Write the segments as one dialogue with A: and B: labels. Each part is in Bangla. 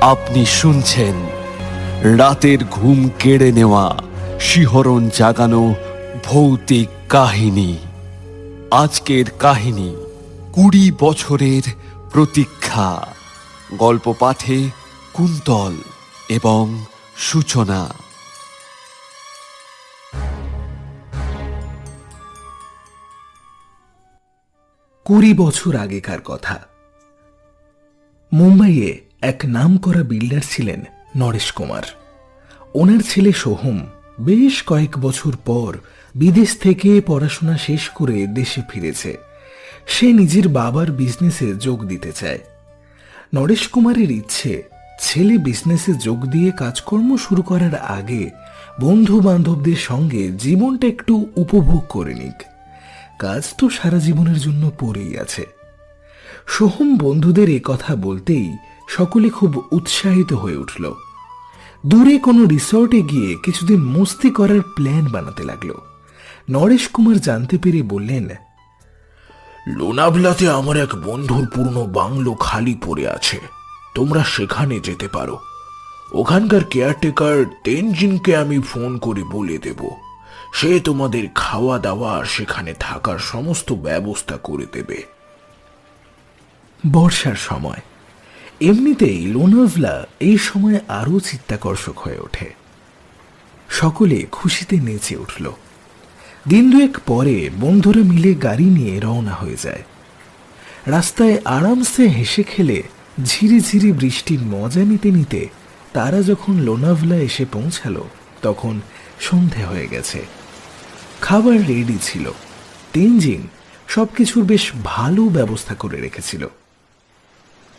A: আপনি শুনছেন, রাতের ঘুম কেড়ে নেওয়া, শিহরণ জাগানো ভৌতিক কাহিনী। আজকের কাহিনী, কুড়ি বছরের প্রতীক্ষা। গল্প পাঠে কুন্তল এবং সূচনা।
B: কুড়ি বছর আগেকার কথা। মুম্বাইয়ে এক নামকরা বিল্ডার ছিলেন নরেশ কুমার। ওনার ছেলে সোহম বেশ কয়েক বছর পর বিদেশ থেকে পড়াশোনা শেষ করে দেশে ফিরেছে। সে নিজের বাবার বিজনেসে যোগ দিতে চায়। নরেশ কুমারের ইচ্ছে, ছেলে বিজনেসে যোগ দিয়ে কাজকর্ম শুরু করার আগে বন্ধু বান্ধবদের সঙ্গে জীবনটা একটু উপভোগ করে নিক। কাজ তো সারা জীবনের জন্য পড়েই আছে। সোহম বন্ধুদের এ কথা বলতেই সকলে খুব উৎসাহিত হয়ে উঠল। দূরে কোনো রিসর্টে গিয়ে কিছুদিন মস্তি করার প্ল্যান বানাতে লাগল। নরেশ কুমার জানতে পেরে বললেন লোনাভলাতে আমার এক বন্ধুর পুরনো বাংলো খালি পড়ে আছে। তোমরা সেখানে যেতে পারো। ওখানকার কেয়ারটেকার তেনজিনকে আমি ফোন করে বলে দেব। সে তোমাদের খাওয়া দাওয়া আর সেখানে থাকার সমস্ত ব্যবস্থা করে দেবে। বর্ষার সময় এমনিতেই লোনাভলা এই সময় আরও চিত্তাকর্ষক হয়ে ওঠে। সকলে খুশিতে নেচে উঠল। দিন দুয়েক পরে বন্ধুরা মিলে গাড়ি নিয়ে রওনা হয়ে যায়। রাস্তায় আরামসে হেসে খেলে ঝিরি ঝিরি বৃষ্টির মজা নিতে নিতে তারা যখন লোনাভলা এসে পৌঁছালো, তখন সন্ধে হয়ে গেছে। খাবার রেডি ছিল। তেনজিং সবকিছুর বেশ ভালো ব্যবস্থা করে রেখেছিল।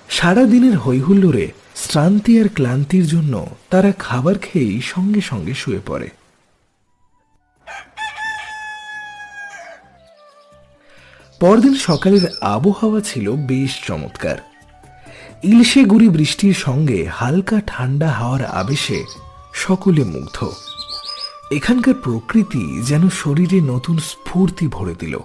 B: সারাদিনের হৈহুল্লোড়ে শ্রান্তি আর ক্লান্তির জন্য তারা খাবার খেয়েই সঙ্গে সঙ্গে শুয়ে পড়ে। পরদিন সকালের আবহাওয়া ছিল বেশ চমৎকার। ইলশে গুড়ি বৃষ্টির সঙ্গে হালকা ঠান্ডা হাওয়ার আবেশে সকলে মুগ্ধ। এখানকার প্রকৃতি যেন শরীরে নতুন স্ফূর্তি ভরে দিল।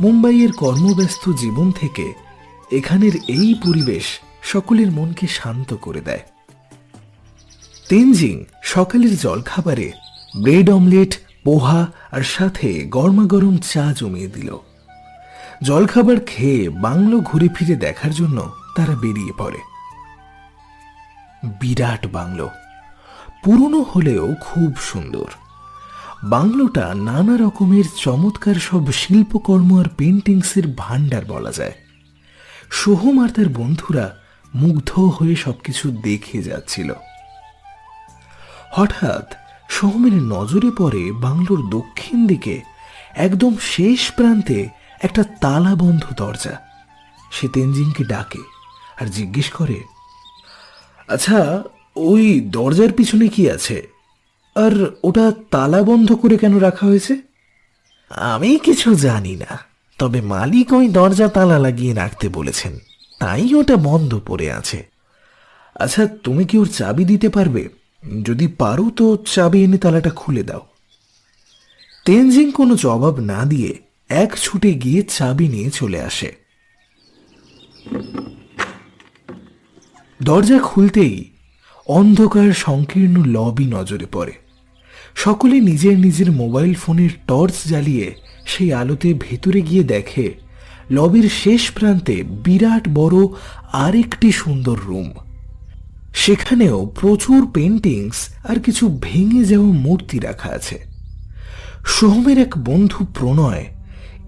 B: মুম্বাইয়ের কর্মব্যস্ত জীবন থেকে এখানের এই পরিবেশ সকলের মনকে শান্ত করে দেয়। তেনজিং সকালের জলখাবারে ব্রেড অমলেট, পোহা আর সাথে গরমাগরম চা জমিয়ে দিল। জলখাবার খেয়ে বাংলো ঘুরে ফিরে দেখার জন্য তারা বেরিয়ে পড়ে। বিরাট বাংলো। পুরনো হলেও খুব সুন্দর। বাংলোটা নানা রকমের চমৎকার সব শিল্পকর্ম আর পেন্টিংসের ভাণ্ডার বলা যায়। সোহম আর তার বন্ধুরা মুগ্ধ হয়ে সবকিছু দেখে যাচ্ছিল। হঠাৎ সোহমের নজরে পড়ে বাংলোর দক্ষিণ দিকে একদম শেষ প্রান্তে একটা তালাবন্ধ দরজা। সে তেনজিংকে ডাকে আর জিজ্ঞেস করে আচ্ছা ওই দরজার পিছনে কি আছে? আর ওটা তালা বন্ধ করে কেন রাখা হয়েছে? আমি কিছু জানি না। তবে মালিক ওই দরজা তালা লাগিয়ে রাখতে বলেছেন। তাই ওটা বন্ধ পড়ে আছে। আচ্ছা তুমি কি ওর চাবি দিতে পারবে? যদি পারো তো চাবি এনে তালাটা খুলে দাও। তেনজিং কোনো জবাব না দিয়ে এক ছুটে গিয়ে চাবি নিয়ে চলে আসে। দরজা খুলতেই অন্ধকার সংকীর্ণ লবি নজরে পড়ে। সকলে নিজের নিজের মোবাইল ফোনের টর্চ জ্বালিয়ে সেই আলোতে ভেতরে গিয়ে দেখে লবির শেষ প্রান্তে বিরাট বড় আরেকটি সুন্দর রুম। সেখানেও প্রচুর পেন্টিংস আর কিছু ভেঙে যাওয়া মূর্তি রাখা আছে। সোহমের এক বন্ধু প্রণয়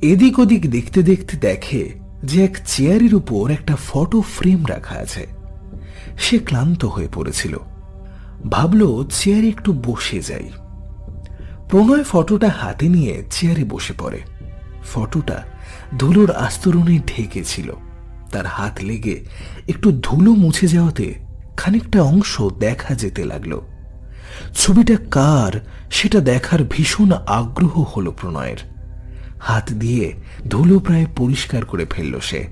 B: এদিক ওদিক দেখতে দেখতে দেখে যে এক চেয়ারের উপর একটা ফটো ফ্রেম রাখা আছে। সে ক্লান্ত হয়ে পড়েছিল। ভাবল চেয়ারে একটু বসে যাই। প্রণয় ফটোটা হাতে নিয়ে চেয়ারে বসে পড়ে। ফটোটা ধুলোর আস্তরণে ঢেকেছিল তার হাত লেগে একটু ধুলো মুছে যাওয়াতে খানিকটা অংশ দেখা যেতে লাগল। ছবিটা কার সেটা দেখার ভীষণ আগ্রহ হলো প্রণয়ের। হাত দিয়ে ধুলো প্রায় পরিষ্কার করে ফেলল সে।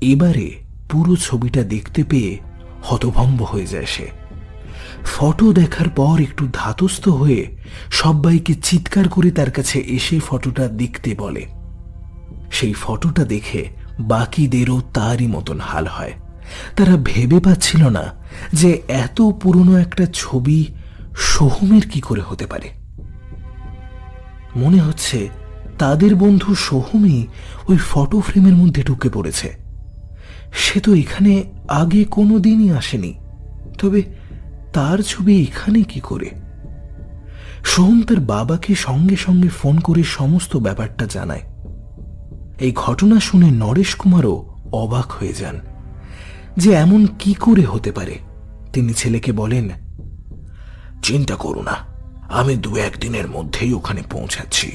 B: এবারে পুরো ছবিটা দেখতে পেয়ে হতভম্ব হয়ে যায় সে। ফটো দেখার পর একটু ধাতস্থ হয়ে সবাইকে চিৎকার করে তার কাছে এসে ফটোটা দেখতে বলে। সেই ফটোটা দেখে বাকিদেরও তারই মতন হাল হয়। তারা ভেবে পাচ্ছিল না যে এত পুরনো একটা ছবি সোহমের কি করে হতে পারে। মনে হচ্ছে তাদের বন্ধু সোহমই ওই ফটো ফ্রেমের মধ্যে ঢুকে পড়েছে। সে তো এখানে আগে কোনো দিনই আসেনি। তবে তার ছবি এখানে কি করে? সোহম তার বাবাকে সঙ্গে সঙ্গে ফোন করে সমস্ত ব্যাপারটা জানায়। এই ঘটনা শুনে নরেশ কুমারও অবাক হয়ে যান যে এমন কি করে হতে পারে। তিনি ছেলেকে বলেন, চিন্তা করো না, আমি দু একদিনের মধ্যেই ওখানে পৌঁছাচ্ছি।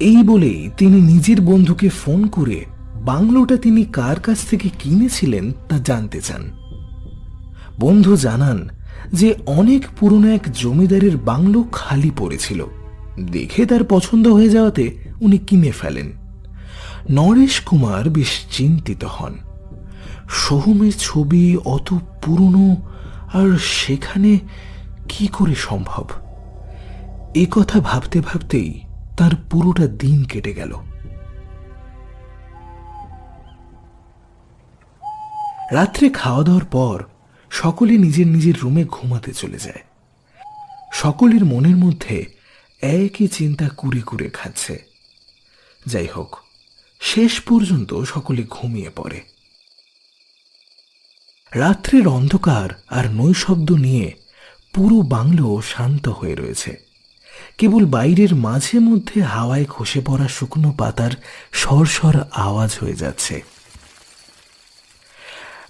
B: এই বলেই তিনি নিজের বন্ধুকে ফোন করে বাংলোটা তিনি কার কাছ থেকে কিনেছিলেন তা জানতে চান। বন্ধু জানান যে অনেক পুরনো এক জমিদারের বাংলো খালি পড়েছিল। দেখে তার পছন্দ হয়ে যাওয়াতে উনি কিনে ফেলেন। নরেশ কুমার বেশ চিন্তিত হন। সোহমের ছবি অত পুরনো, আর সেখানে কি করে সম্ভব? এ কথা ভাবতে ভাবতেই তার পুরোটা দিন কেটে গেল। রাত্রে খাওয়া দাওয়ার পর সকলে নিজের নিজের রুমে ঘুমাতে চলে যায়। সকলের মনের মধ্যে একই চিন্তা কুড়ে কুড়ে খাচ্ছে। যাই হোক, শেষ পর্যন্ত সকলে ঘুমিয়ে পড়ে। রাত্রের অন্ধকার আর নৈশব্দ নিয়ে পুরো বাংলো শান্ত হয়ে রয়েছে। কেবল বাইরের মাঝে মধ্যে হাওয়ায় খসে পড়া শুকনো পাতার সরসর আওয়াজ হয়ে যাচ্ছে।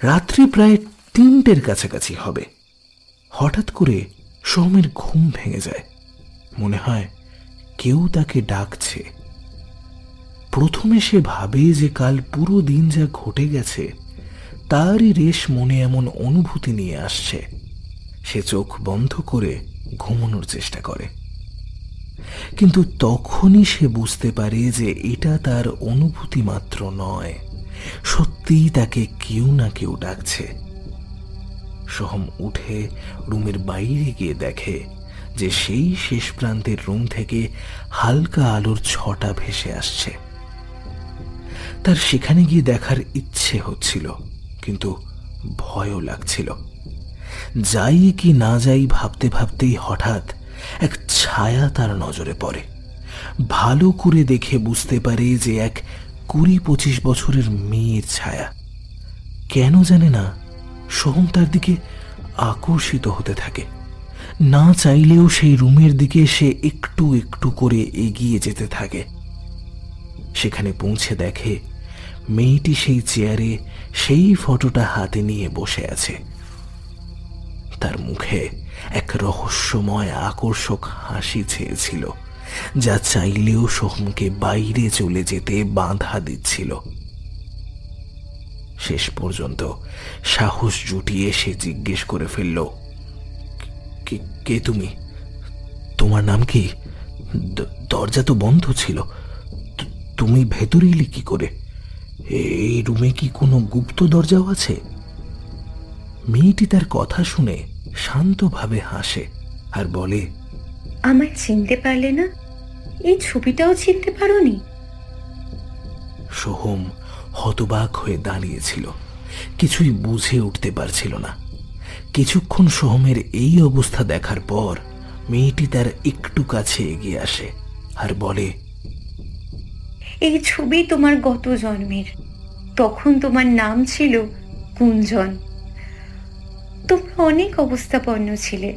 B: রাত্রি প্রায় তিনটের কাছাকাছি হবে। হঠাৎ করে সোমের ঘুম ভেঙে যায়। মনে হয় কেউ তাকে ডাকছে। প্রথমে সে ভাবে যে কাল পুরো দিন যা ঘটে গেছে, তারই রেশ মনে এমন অনুভূতি নিয়ে আসছে। সে চোখ বন্ধ করে ঘুমানোর চেষ্টা করে। কিন্তু তখনই সে বুঝতে পারে যে এটা তার অনুভূতি মাত্র নয়। সত্যিই তাকে কেউ না কেউ ডাকছে। সোহম উঠে রুমের বাইরে গিয়ে দেখে যে সেই শেষ প্রান্তের রুম থেকে হালকা আলোর ছটা ভেসে আসছে। তার সেখানে গিয়ে দেখার ইচ্ছে হচ্ছিল, কিন্তু ভয়ও লাগছিল। যাই কি না যাই ভাবতে ভাবতেই হঠাৎ এক ছায়া তার নজরে পড়ে। ভালো করে দেখে বুঝতে পারে যে এক কুড়ি পঁচিশ বছরের মেয়ের ছায়া। কেন জানে না সোহম তার দিকে আকর্ষিত হতে থাকে। না চাইলেও সেই রুমের দিকে সে একটু একটু করে এগিয়ে যেতে থাকে। সেখানে পৌঁছে দেখে মেয়েটি সেই চেয়ারে সেই ফটোটা হাতে নিয়ে বসে আছে। তার মুখে এক রহস্যময় আকর্ষক হাসি ছেয়েছিল, যা চাইলেও সোহমকে বাইরে চলে যেতে বাধা দিচ্ছিল। শেষ পর্যন্ত সাহস জুটিয়ে সে জিজ্ঞেস করে ফেলল "কে- তুমি? তোমার নাম কি? দরজা তো বন্ধ ছিল। তুমি ভেতরে এলে কি করে? এই রুমে কি কোনো গুপ্ত দরজাও আছে? মেয়েটি তার কথা শুনে শান্তভাবে হাসে আর বলে
C: আমায় চিনতে পারলে না? এই ছবিটাও চিনতে পারোনি?
B: সোহম হতবাক হয়ে দাঁড়িয়েছিল। কিছুই বুঝে উঠতে পারছিল না। কিছুক্ষণ সোহমের এই অবস্থা দেখার পর মেয়েটি তার একটু কাছে এগিয়ে আসে আর বলে,
C: এই ছবি তোমার গত জন্মের। তখন তোমার নাম ছিল কুঞ্জন। তোমরা অনেক অবস্থাপন্ন ছিলে।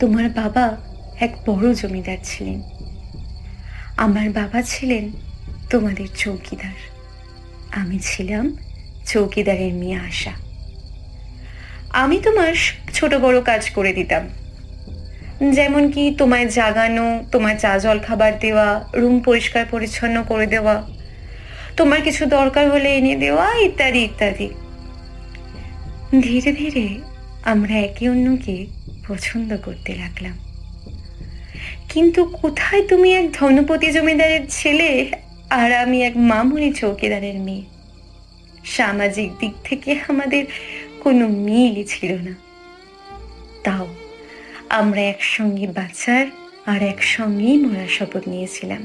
C: তোমার বাবা এক বড় জমিদার ছিলেন। আমার বাবা ছিলেন তোমাদের চৌকিদার। আমি ছিলাম চৌকিদারের মেয়ে আশা আমি তোমার ছোট বড় কাজ করে দিতাম। যেমন কি তোমায় জাগানো, তোমার চা জল খাবার দেওয়া, রুম পরিষ্কার পরিচ্ছন্ন করে দেওয়া, তোমার কিছু দরকার হলে এনে দেওয়া, ইত্যাদি ইত্যাদি। ধীরে ধীরে আমরা একে অন্যকে পছন্দ করতে লাগলাম। কিন্তু কোথায় তুমি এক ধনপতি জমিদারের ছেলে আর আমি এক মামুনি চৌকিদারের মেয়ে। সামাজিক দিক থেকে আমাদের কোনো মিলই ছিল না। তাও আমরা একসঙ্গে বাঁচার আর একসঙ্গেই মরার শপথ নিয়েছিলাম।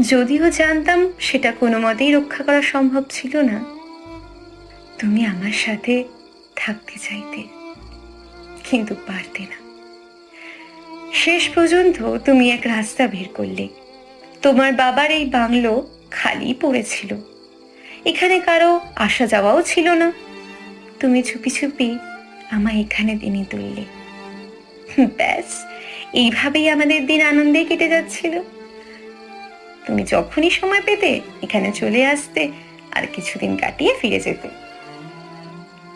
C: যদিও জানতাম সেটা কোনো মতেই রক্ষা করা সম্ভব ছিল না। তুমি আমার সাথে থাকতে চাইতে, কিন্তু পারতে না। শেষ পর্যন্ত তুমি এক রাস্তা বের করলে। তোমার বাবার এই বাংলো খালি পড়েছিল। এখানে কারও আসা যাওয়াও ছিল না। তুমি চুপি চুপি আমায় এখানে দিনে তুললে। ব্যাস, এইভাবেই আমাদের দিন আনন্দে কেটে যাচ্ছিল। তুমি যখনই সময় পেতে এখানে চলে আসতে আর কিছুদিন কাটিয়ে ফিরে যেতে।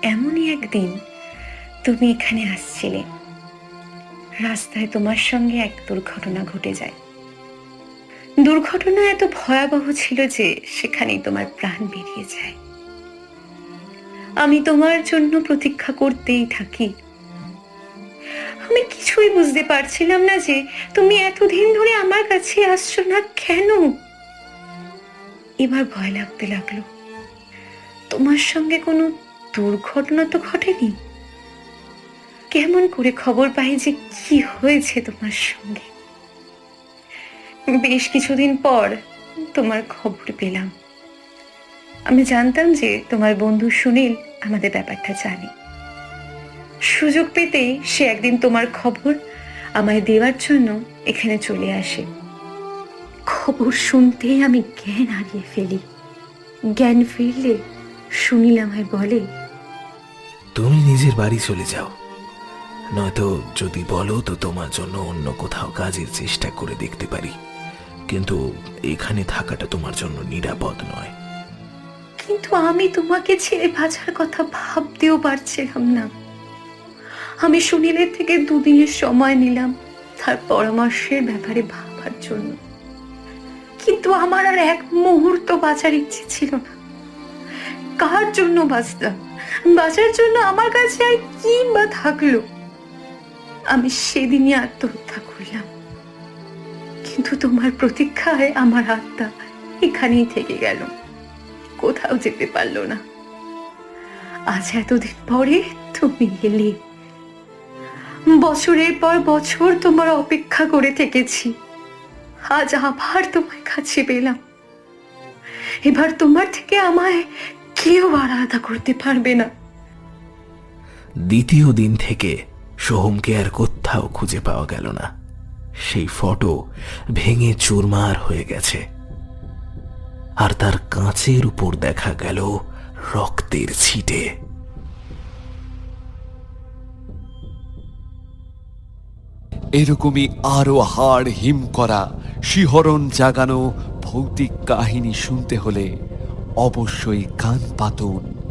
C: এমনই একদিন তুমি এখানে আসছিলে। রাস্তায় তোমার সঙ্গে এক দুর্ঘটনা ঘটে যায়। দুর্ঘটনা এত ভয়াবহ ছিল যে সেখানেই তোমার প্রাণ বেরিয়ে যায়। আমি তোমার জন্য প্রতীক্ষা করতেই থাকি। আমি কিছুই বুঝতে পারছিলাম না যে তুমি এতদিন ধরে আমার কাছে আসছো না কেন? এবার ভয় লাগতে লাগল। তোমার সঙ্গে কোনো দুর্ঘটনা তো ঘটেনি। কেমন করে খবর পাই যে কি হয়েছে তোমার সঙ্গে? বেশ কিছুদিন পর তোমার খবর পেলাম। আমি জানতাম যে তোমার বন্ধু সুনীল আমাদের ব্যাপারটা জানে। সুযোগ পেতেই সে একদিন তোমার খবর আমায় দেওয়ার জন্য এখানে চলে আসে। খবর শুনতেই আমি জ্ঞান হারিয়ে ফেলি। জ্ঞান ফিরলে সুনীল আমায় বলে,
B: তুমি নিজের বাড়ি চলে যাও। নয়তো যদি বলো তো তোমার জন্য অন্য কোথাও কাজের চেষ্টা করে দেখতে পারি। কিন্তু এখানে থাকাটা তোমার জন্য নিরাপদ নয়।
C: কিন্তু আমি তোমাকে ছেড়ে বাঁচার কথা ভাবতেও পারছিলাম না। আমি সুনীলের থেকে দুদিনের সময় নিলাম তার পরামর্শের ব্যাপারে ভাবার জন্য। কিন্তু আমার আর এক মুহূর্ত বাঁচার ইচ্ছে ছিল না। কার জন্য বাঁচতাম বাঁচার জন্য আমার কাছে আর কি বা থাকল? আমি সেদিনই আত্মহত্যা করলাম। কিন্তু তোমার প্রতীক্ষায় আমার আত্মা এখানেই থেকে গেল। কোথাও যেতে পারল না। আজ এতদিন পরে তুমি এলে বছরের পর বছর তোমার অপেক্ষা করে থেকেছি। আজ আবার তোমার কাছে পেলাম। এবার তোমার থেকে আমায় কেউ আলাদা করতে পারবে না।
B: দ্বিতীয় দিন থেকে সোহমকে আর কোথাও খুঁজে পাওয়া গেল না। সেই ফটো ভেঙে চুরমার হয়ে গেছে। আর তার কাঁচের উপর দেখা গেল রক্তের ছিটে।
A: এরকমই আরও হাড় হিম করা, শিহরণ জাগানো ভৌতিক কাহিনী শুনতে হলে অবশ্যই কান পাতুন।